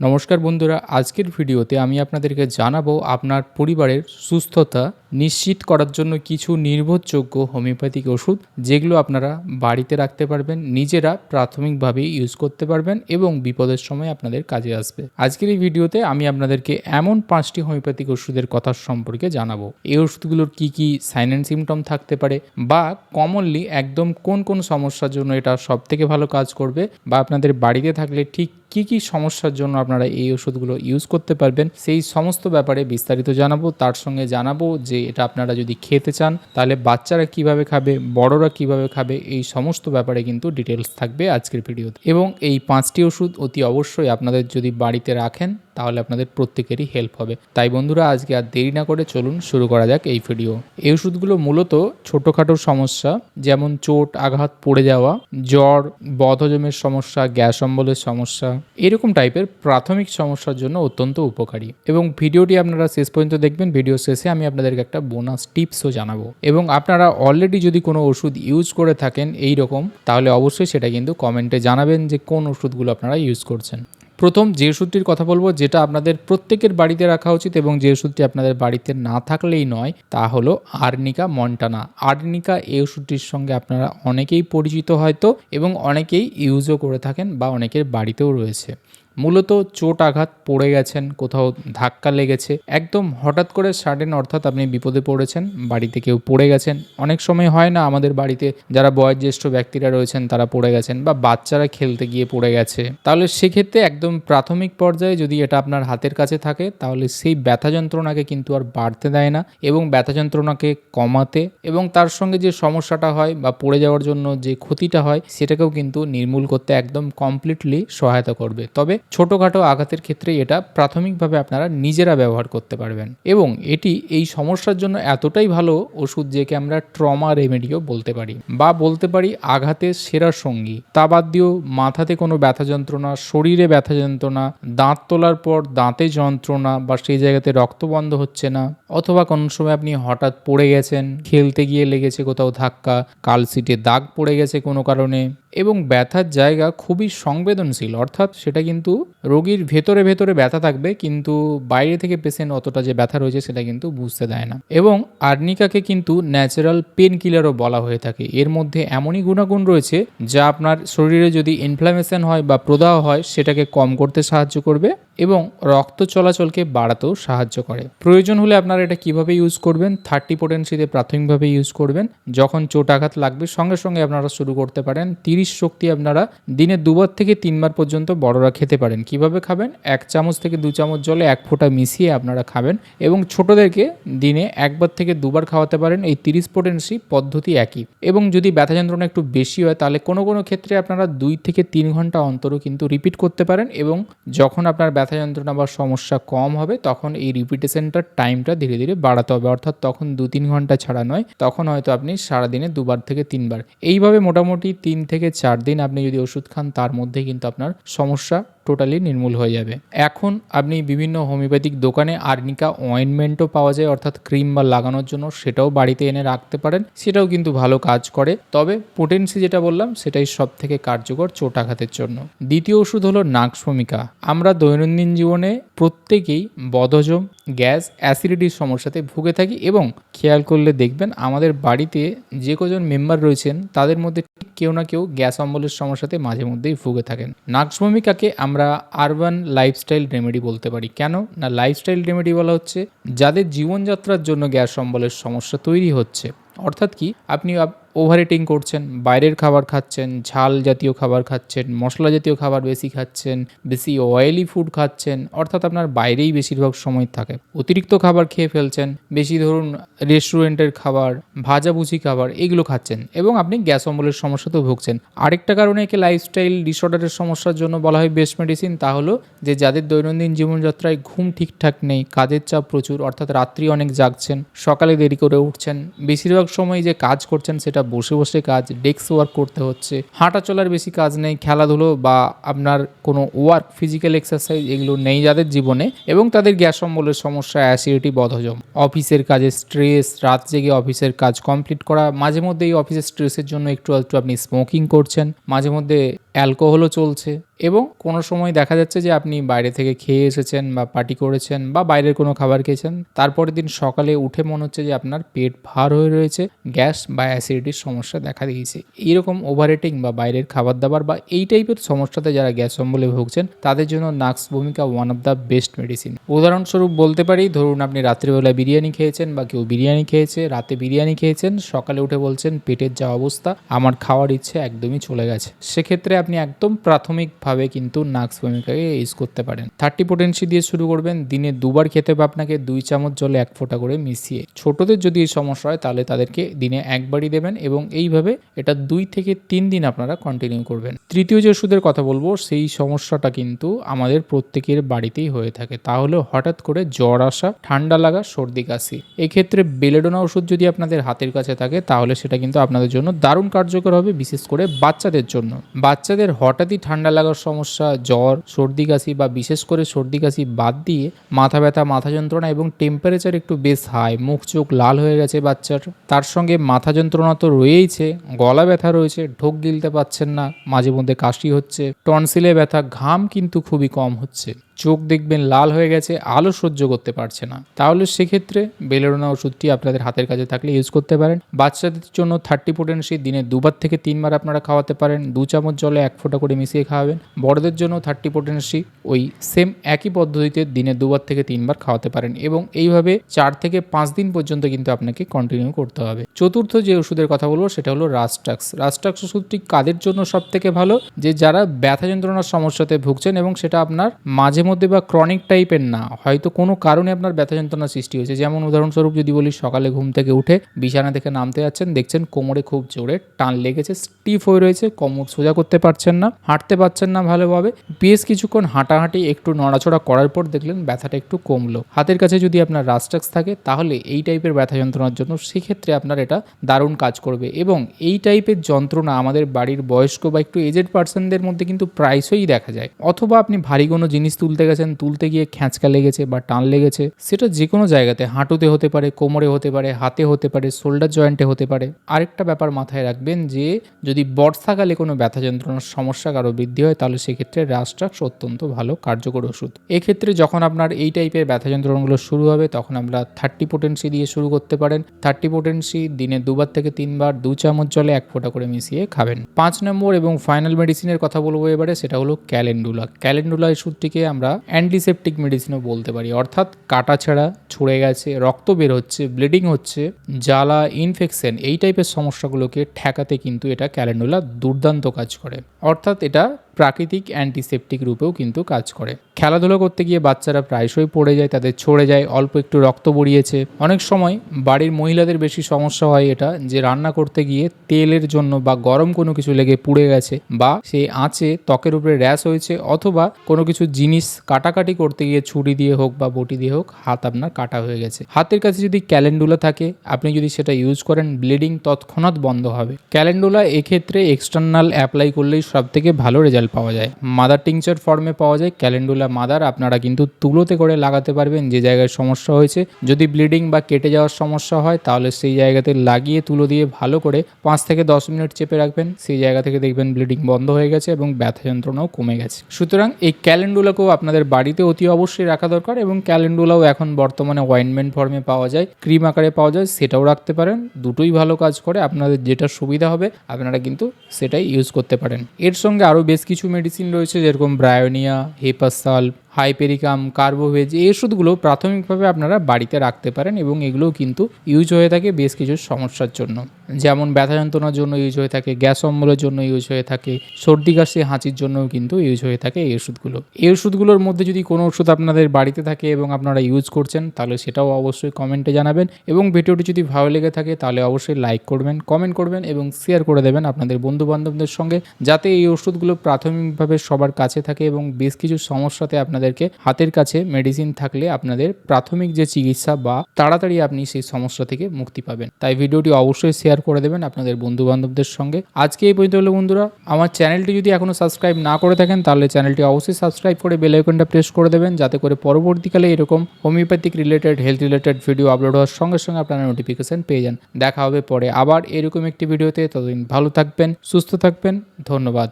নমস্কার বন্ধুরা, আজকের ভিডিওতে আমি আপনাদেরকে জানাব আপনার পরিবারের সুস্থতা নিশ্চিত করার জন্য কিছু নির্ভরযোগ্য হোমিওপ্যাথিক ওষুধ যেগুলো আপনারা বাড়িতে রাখতে পারবেন, নিজেরা প্রাথমিকভাবে ইউজ করতে পারবেন এবং বিপদের সময় আপনাদের কাজে আসবে। আজকের এই ভিডিওতে আমি আপনাদেরকে এমন পাঁচটি হোমিওপ্যাথিক ওষুধের কথা সম্পর্কে জানাব। এই ওষুধগুলোর কি কি সাইন অ্যান্ড সিমটম থাকতে পারে বা কমনলি একদম কোন কোন সমস্যার জন্য এটা সব থেকে ভালো কাজ করবে বা আপনাদের বাড়িতে থাকলে ঠিক কি কি সমস্যার জন্য আপনারা এই ওষুধগুলো ইউজ করতে পারবেন, সেই সমস্ত ব্যাপারে বিস্তারিত জানাব। তার সঙ্গে জানাব যে এটা আপনারা যদি খেতে চান, তাহলে বাচ্চারা কীভাবে খাবে, বড়রা কীভাবে খাবে, এই সমস্ত ব্যাপারে কিন্তু ডিটেলস থাকবে আজকের ভিডিওতে। এবং এই পাঁচটি ওষুধ অতি অবশ্যই আপনাদের যদি বাড়িতে রাখেন, তাহলে আপনাদের প্রত্যেকেরই হেল্প হবে। তাই বন্ধুরা, আজকে আর দেরি না করে চলুন শুরু করা যাক এই ভিডিও এই ওষুধগুলো মূলত ছোটোখাটো সমস্যা, যেমন চোট, আঘাত, পড়ে যাওয়া, জ্বর, বদহজমের সমস্যা, গ্যাস অম্বলের সমস্যা এরকম টাইপের প্রাথমিক সমস্যার জন্য অত্যন্ত উপকারী। এবং ভিডিওটি আপনারা শেষ পর্যন্ত দেখবেন, ভিডিও শেষে আমি আপনাদেরকে একটা বোনাস টিপসও জানাব। এবং আপনারা অলরেডি যদি কোনো ওষুধ ইউজ করে থাকেন এই রকম তাহলে অবশ্যই সেটা কিন্তু কমেন্টে জানাবেন যে কোন ওষুধগুলো আপনারা ইউজ করছেন। প্রথম যে ওষুধটির কথা বলব, যেটা আপনাদের প্রত্যেকের বাড়িতে রাখা উচিত এবং যে ওষুধটি আপনাদের বাড়িতে না থাকলেই নয়, তা হলো আর্নিকা মন্টানা। আর্নিকা এই ওষুধটির সঙ্গে আপনারা অনেকেই পরিচিত হয়তো এবং অনেকেই ইউজও করে থাকেন বা অনেকের বাড়িতেও রয়েছে। মূলত চোট আঘাত পড়ে গেছেন, কোথাও ধাক্কা লেগেছে। একদম হঠাৎ করে সাডেন অর্থাৎ আপনি বিপদে পড়েছেন, বাড়িতে কেউ পড়ে গেছেন। অনেক সময় হয় না আমাদের বাড়িতে যারা বয়োজ্যেষ্ঠ ব্যক্তিরা রয়েছেন তারা পড়ে গেছেন বা বাচ্চারা খেলতে গিয়ে পড়ে গেছে। তাহলে সেক্ষেত্রে একদম প্রাথমিক পর্যায়ে যদি এটা আপনার হাতের কাছে থাকে, তাহলে সেই ব্যথা যন্ত্রণাকে কিন্তু আর বাড়তে দেয় না এবং ব্যথা যন্ত্রণাকে কমাতে এবং তার সঙ্গে যে সমস্যাটা হয় বা পড়ে যাওয়ার জন্য যে ক্ষতিটা হয়, সেটাকেও কিন্তু নির্মূল করতে একদম কমপ্লিটলি সহায়তা করবে। তবে ছোটোখাটো আঘাতের ক্ষেত্রে এটা প্রাথমিকভাবে আপনারা নিজেরা ব্যবহার করতে পারবেন। এবং এটি এই সমস্যার জন্য এতটাই ভালো ওষুধ যেকে আমরা ট্রমা রেমেডিও বলতে পারি বা বলতে পারি আঘাতের সেরা সঙ্গী। তা বাদ দিয়েও মাথাতে কোনো ব্যথা যন্ত্রণা, শরীরে ব্যথা যন্ত্রণা, দাঁত তোলার পর দাঁতে যন্ত্রণা বা সেই জায়গাতে রক্ত বন্ধ হচ্ছে না, অথবা কোনো সময় আপনি হঠাৎ পড়ে গেছেন, খেলতে গিয়ে লেগেছে কোথাও ধাক্কা কালসিটে দাগ পড়ে গেছে কোনো কারণে, এবং ব্যথার জায়গা খুবই সংবেদনশীল, অর্থাৎ সেটা কিন্তু রোগীর ভেতরে ভেতরে ব্যথা থাকবে, কিন্তু বাইরে থেকে পেশেন্ট অতটা যে ব্যথা রয়েছে সেটা কিন্তু বুঝতে দেয় না। এবং আর্নিকাকে কিন্তু ন্যাচারাল পেন কিলারও বলা হয়ে থাকে। এর মধ্যে এমনই গুণাগুণ রয়েছে, যা আপনার শরীরে যদি ইনফ্লামেশন হয় বা প্রদাহ হয়, সেটাকে কম করতে সাহায্য করবে এবং রক্ত চলাচলকে বাড়াতেও সাহায্য করে। প্রয়োজন হলে আপনারা এটা কীভাবে ইউজ করবেন? থার্টি পোটেন্সিতে প্রাথমিকভাবে ইউজ করবেন। যখন চোট আঘাত লাগবে, সঙ্গে সঙ্গে আপনারা শুরু করতে পারেন। তিরিশ শক্তি আপনারা দিনে দুবার থেকে তিনবার পর্যন্ত বড়রা খেতে পারেন। কীভাবে খাবেন? এক চামচ থেকে দু চামচ জলে এক ফোঁটা মিশিয়ে আপনারা খাবেন এবং ছোটদেরকে দিনে একবার থেকে দুবার খাওয়াতে পারেন। এই তিরিশ পোটেন্সি পদ্ধতি একই। এবং যদি ব্যথা যন্ত্রণা একটু বেশি হয়, তাহলে কোনো কোনো ক্ষেত্রে আপনারা দুই থেকে তিন ঘণ্টা অন্তরও কিন্তু রিপিট করতে পারেন এবং যখন আপনার ব্যথা যন্ত্রণা বা সমস্যা কম হবে, তখন এই রিপিটেশনটার টাইমটা ধীরে ধীরে বাড়াতে হবে। অর্থাৎ তখন দু তিন ঘণ্টা ছাড়া নয়, তখন হয়তো আপনি সারাদিনে দুবার থেকে তিনবার। এইভাবে মোটামুটি তিন থেকে চার দিন আপনি যদি ওষুধ খান, তার মধ্যে কিন্তু আপনার সমস্যা টোটালি নির্মূল হয়ে যাবে। এখন আপনি বিভিন্ন হোমিওপ্যাথিক দোকানে আর্নিকা অয়েনমেন্টও পাওয়া যায়, অর্থাৎ ক্রিম বা লাগানোর জন্য সেটাও বাড়িতে এনে রাখতে পারেন, সেটাও কিন্তু ভালো কাজ করে। তবে পোটেন্সি যেটা বললাম, সেটাই সব থেকে কার্যকর চোটাঘাতের জন্য। দ্বিতীয় ওষুধ হলো নাগভূমিকা আমরা দৈনন্দিন জীবনে প্রত্যেকেই বদহজম গ্যাস অ্যাসিডিটির সমস্যাতে ভুগে থাকি এবং খেয়াল করলে দেখবেন আমাদের বাড়িতে যে কজন মেম্বার রয়েছেন, তাদের মধ্যে ঠিক কেউ না কেউ গ্যাস অম্বলের সমস্যাতে মাঝে মধ্যেই ভুগে থাকেন। নাগভূমিকাকে আমরা আরবান লাইফস্টাইল রেমেডি বলতে পারি। কেন? না, লাইফস্টাইল রেমেডি বলা হচ্ছে যাদের জীবনযাত্রার জন্য গ্যাস অম্বলের সমস্যা তৈরি হচ্ছে। অর্থাৎ কি? আপনি ওভার ইটিং করছেন, বাইরের খাবার খাচ্ছেন, ঝাল জাতীয় খাবার খাচ্ছেন, মশলা জাতীয় খাবার বেশি খাচ্ছেন, বেশি অয়েলি ফুড খাচ্ছেন, অর্থাৎ আপনার বাইরেই বেশিরভাগ সময় থাকে। অতিরিক্ত খাবার খেয়ে ফেলছেন, বেশি ধরুন রেস্টুরেন্টের খাবার ভাজাভুজি খাবার, এগুলো খাচ্ছেন এবং আপনি গ্যাস অম্বলের সমস্যাতেও ভুগছেন। আরেকটা কারণে একে লাইফস্টাইল ডিসঅর্ডারের সমস্যার জন্য বলা হয় বেস্ট মেডিসিন তা হলো যে যাদের দৈনন্দিন জীবনযাত্রায় ঘুম ঠিকঠাক নেই, কাজের চাপ প্রচুর, অর্থাৎ রাত্রি অনেক জাগছেন, সকালে দেরি করে উঠছেন, বেশিরভাগ সময় যে কাজ করছেন সেটা বসে বসে কাজ ডেস্ক ওয়ার্ক করতে হচ্ছে। হাঁটা চলার বেশি কাজ নেই, খেলাধুলো বা আপনার কোনো ওয়ার্ক ফিজিক্যাল এক্সারসাইজ এগুলো নেই যাদের জীবনে এবং তাদের গ্যাস অম্বলের সমস্যা অ্যাসিডিটি বদহজম অফিসের কাজে স্ট্রেস রাত জেগে অফিসের কাজ কমপ্লিট করা, মাঝে মধ্যে এই অফিসের স্ট্রেসের জন্য একটু একটু আপনি স্মোকিং করছেন, মাঝে মধ্যে অ্যালকোহলও চলছে। এবং কোনো সময় দেখা যাচ্ছে যে আপনি বাইরে থেকে খেয়ে এসেছেন বা পার্টি করেছেন বা বাইরের কোনো খাবার খেয়েছেন, তারপরের দিন সকালে উঠে মনে হচ্ছে যে আপনার পেট ভার হয়ে রয়েছে, গ্যাস বা অ্যাসিডিটির সমস্যা দেখা দিয়েছে। এইরকম ওভার ইটিং বা বাইরের খাবার দাবার বা এই টাইপের সমস্যাতে যারা গ্যাস অম্বলে ভুগছেন, তাদের জন্য নাক্স ভূমিকা one of the best medicine উদাহরণস্বরূপ বলতে পারি, ধরুন আপনি রাত্রিবেলায় বিরিয়ানি খেয়েছেন বা কেউ বিরিয়ানি খেয়েছে, রাতে বিরিয়ানি খেয়েছেন, সকালে উঠে বলছেন, পেটের যা অবস্থা, আমার খাওয়ার ইচ্ছে একদমই চলে গেছে। সেক্ষেত্রে আপনি একদম প্রাথমিকভাবে কিন্তু নাক্স ভূমিকাকে ইউজ করতে পারেন। থার্টি পোটেন্সি দিয়ে শুরু করবেন, দিনে দুবার খেতে হবে আপনাকে, দুই চামচ জলে এক ফোঁটা করে মিশিয়ে। ছোটদের যদি এই সমস্যা হয়, তাহলে তাদেরকে দিনে একবারই দেবেন এবং এইভাবে এটা দুই থেকে তিন দিন আপনারা কন্টিনিউ করবেন। তৃতীয় যে ওষুধের কথা বলব, সেই সমস্যাটা কিন্তু আমাদের প্রত্যেকের বাড়িতেই হয়ে থাকে। তাহলে হঠাৎ করে জ্বর আসা, ঠান্ডা লাগা, সর্দি, কাশি। এক্ষেত্রে বেলেডোনা ওষুধ যদি আপনাদের হাতের কাছে থাকে, তাহলে সেটা কিন্তু আপনাদের জন্য দারুণ কার্যকর হবে, বিশেষ করে বাচ্চাদের জন্য। বাচ্চাদের হঠাৎই ঠান্ডা লাগার সমস্যা, জ্বর, সর্দি কাশি বা বিশেষ করে সর্দি কাশি বাদ দিয়ে মাথা ব্যথা, মাথা যন্ত্রণা এবং টেম্পারেচার একটু বেশ হাই মুখ চোখ লাল হয়ে গেছে বাচ্চার। তার সঙ্গে মাথা যন্ত্রণা তো রয়েইছে, গলা ব্যথা রয়েছে, ঢোক গিলতে পারছেন না মাঝে মধ্যে কাশি হচ্ছে টনসিলে ব্যথা, ঘাম কিন্তু খুবই কম হচ্ছে। চোখ দেখবেন লাল হয়ে গেছে, আলো সহ্য করতে পারছে না। তাহলে সেক্ষেত্রে বেলেরোনা ওষুধটি আপনাদের হাতের কাছে থাকলে ইউজ করতে পারেন। বাচ্চাদের জন্য থার্টি পোটেন্সি দিনে দুবার থেকে তিনবার আপনারা খাওয়াতে পারেন। দু চামচ জলে এক ফোঁটা করে মিশিয়ে খাওয়াবেন। বড়দের জন্য থার্টি পোটেন্সি ওই সেম একই পদ্ধতিতে দিনে দুবার থেকে তিনবার খাওয়াতে পারেন এবং এইভাবে চার থেকে পাঁচ দিন পর্যন্ত কিন্তু আপনাকে কন্টিনিউ করতে হবে। চতুর্থ যে ওষুধের কথা বলব, সেটা হলো রাস্টাক্স রাস্টাক্স ওষুধটি কাদের জন্য সব থেকে ভালো? যে যারা ব্যথা যন্ত্রণার সমস্যাতে ভুগছেন এবং সেটা আপনার মাঝে মধ্যে বা ক্রনিক টাইপের না, হয়তো কোনো কারণে আপনার ব্যথা যন্ত্রণা সৃষ্টি হয়েছে। যেমন উদাহরণস্বরূপ যদি বলি, সকালে ঘুম থেকে উঠে বিছানা থেকে নামতে যাচ্ছেন, দেখছেন কোমরে খুব জোরে টান লেগেছে স্টিফ হয়ে রয়েছে, কোমর সোজা করতে পারছেন না, হাঁটতে পারছেন না ভালোভাবে। বেশ কিছুক্ষণ হাঁটাহাঁটি একটু নড়াচড়া করার পর দেখলেন ব্যথাটা একটু কমলো। হাতের কাছে যদি আপনার রাস্টাক্স থাকে, তাহলে এই টাইপের ব্যথা যন্ত্রণার জন্য সেক্ষেত্রে আপনার এটা দারুণ কাজ করবে। এবং এই টাইপের যন্ত্রণা আমাদের বাড়ির বয়স্ক বা একটু এজেড পার্সনদের মধ্যে কিন্তু প্রায়শই দেখা যায়। অথবা আপনি ভারী কোনো জিনিস তুলতে গেছেন, তুলতে গিয়ে খ্যাঁচকা লেগেছে বা টান লেগেছে, সেটা যে কোনো জায়গাতে, হাঁটুতে হতে পারে, কোমরে হতে পারে, হাতে হতে পারে, শোল্ডার জয়েন্টে হতে পারে, আরেকটা ব্যাপার মাথায় রাখবেন যে, যদি বর্ষাকালে কোনো ব্যথা যন্ত্রণার সমস্যা কারও বৃদ্ধি হয়, তাহলে সেক্ষেত্রে রাস্ট্রাক্স অত্যন্ত ভালো, কার্যকর ওষুধ। এক্ষেত্রে যখন আপনার এই টাইপের ব্যথা যন্ত্রণাগুলো শুরু হবে, তখন আমরা থার্টি পোটেন্সি দিয়ে শুরু করতে পারেন। থার্টি পোটেন্সি দিনে দুবার থেকে তিনবার দু চামচ জলে এক ফোঁটা করে মিশিয়ে খাবেন। পাঁচ নম্বর এবং ফাইনাল মেডিসিনের কথা বলব এবারে, সেটা হলো ক্যালেন্ডুলা ক্যালেন্ডুলা ওষুধটিকে আমরা অ্যান্টিসেপটিক মেডিসিনও বলতে পারি। অর্থাৎ কাটা ছেঁড়া, ছুঁড়ে গেছে, রক্ত বের হচ্ছে ব্লিডিং হচ্ছে, জ্বালা ইনফেকশন এই টাইপের সমস্যাগুলোকে ঠেকাতে কিন্তু এটা ক্যালেন্ডুলা দুর্দান্ত কাজ করে। অর্থাৎ এটা প্রাকৃতিক অ্যান্টিসেপটিক রূপেও কিন্তু কাজ করে। খেলাধুলো করতে গিয়ে বাচ্চারা প্রায়শই পড়ে যায়, তাদের ছড়ে যায়, অল্প একটু রক্ত বড়িয়েছে অনেক সময় বাড়ির মহিলাদের বেশি সমস্যা হয় এটা যে রান্না করতে গিয়ে তেলের জন্য বা গরম কোনো কিছু লেগে পুড়ে গেছে বা সেই আঁচে ত্বকের উপরে র্যাশ হয়েছে অথবা কোনো কিছু জিনিস কাটাকাটি করতে গিয়ে ছুরি দিয়ে হোক বা বটি দিয়ে হোক, হাত আপনার কাটা হয়ে গেছে। হাতের কাছে যদি ক্যালেন্ডুলা থাকে, আপনি যদি সেটা ইউজ করেন ব্লিডিং তৎক্ষণাৎ বন্ধ হবে। ক্যালেন্ডুলা এক্ষেত্রে এক্সটার্নাল অ্যাপ্লাই করলেই সব থেকে ভালো রেজাল্ট পাওয়া যায়। মাদার টিংচার ফর্মে পাওয়া যায়। ক্যালেন্ডুলা মাদার আপনারা কিন্তু তুলোতে করে লাগাতে পারবেন যে জায়গায় সমস্যা হয়েছে। যদি ব্লিডিং বা কেটে যাওয়ার সমস্যা হয়, তাহলে সেই জায়গাতে লাগিয়ে তুলো দিয়ে ভালো করে পাঁচ থেকে দশ মিনিট চেপে রাখবেন। সেই জায়গা থেকে দেখবেন ব্লিডিং বন্ধ হয়ে গেছে এবং ব্যথা যন্ত্রণাও কমে গেছে। সুতরাং এই ক্যালেন্ডুলাকেও আপনাদের বাড়িতে অতি অবশ্যই রাখা দরকার এবং ক্যালেন্ডুলাও এখন বর্তমানে ওয়াইনমেন্ট ফর্মে পাওয়া যায় ক্রিম আকারে পাওয়া যায়, সেটাও রাখতে পারেন। দুটোই ভালো কাজ করে, আপনাদের যেটা সুবিধা হবে, আপনারা কিন্তু সেটাই ইউজ করতে পারেন। এর সঙ্গে আরও বেশ কিছু মেডিসিন রয়েছে যেরকম ব্রায়োনিয়া হেপাসাল হাইপেরিকাম কার্বোভেজ এই ওষুধগুলো প্রাথমিকভাবে আপনারা বাড়িতে রাখতে পারেন এবং এগুলোও কিন্তু ইউজ হয়ে থাকে বেশ কিছু সমস্যার জন্য। যেমন ব্যথা যন্ত্রণার জন্য ইউজ হয়ে থাকে, গ্যাস অম্বলের জন্য ইউজ হয়ে থাকে, সর্দি, কাশি, হাঁচির জন্যও কিন্তু ইউজ হয়ে থাকে এই ওষুধগুলো। এই ওষুধগুলোর মধ্যে যদি কোনো ওষুধ আপনাদের বাড়িতে থাকে এবং আপনারা ইউজ করছেন, তাহলে সেটাও অবশ্যই কমেন্টে জানাবেন এবং ভিডিওটি যদি ভালো লেগে থাকে, তাহলে অবশ্যই লাইক করবেন, কমেন্ট করবেন এবং শেয়ার করে দেবেন আপনাদের বন্ধু বান্ধবদের সঙ্গে, যাতে এই ওষুধগুলো প্রাথমিকভাবে সবার কাছে থাকে এবং বেশ কিছু সমস্যাতে আপনাদেরকে হাতের কাছে মেডিসিন থাকলে আপনাদের প্রাথমিক যে চিকিৎসা বা তাড়াতাড়ি আপনি সেই সমস্যা থেকে মুক্তি পাবেন। তাই ভিডিওটি অবশ্যই শেয়ার করে দেবেন আপনাদের বন্ধু বান্ধবদের সঙ্গে। আজকে এই পর্যন্ত হলো বন্ধুরা, আমার চ্যানেলটি যদি এখনও সাবস্ক্রাইব না করে থাকেন, তাহলে চ্যানেলটি অবশ্যই সাবস্ক্রাইব করে বেল আইকনটা প্রেস করে দেবেন, যাতে করে পরবর্তীকালে এরকম homeopathic related health related video upload হওয়ার সঙ্গে সঙ্গে আপনারা নোটিফিকেশন পেয়ে যান। দেখা হবে পরে আবার এরকম একটি ভিডিওতে ততদিন ভালো থাকবেন, সুস্থ থাকবেন, ধন্যবাদ।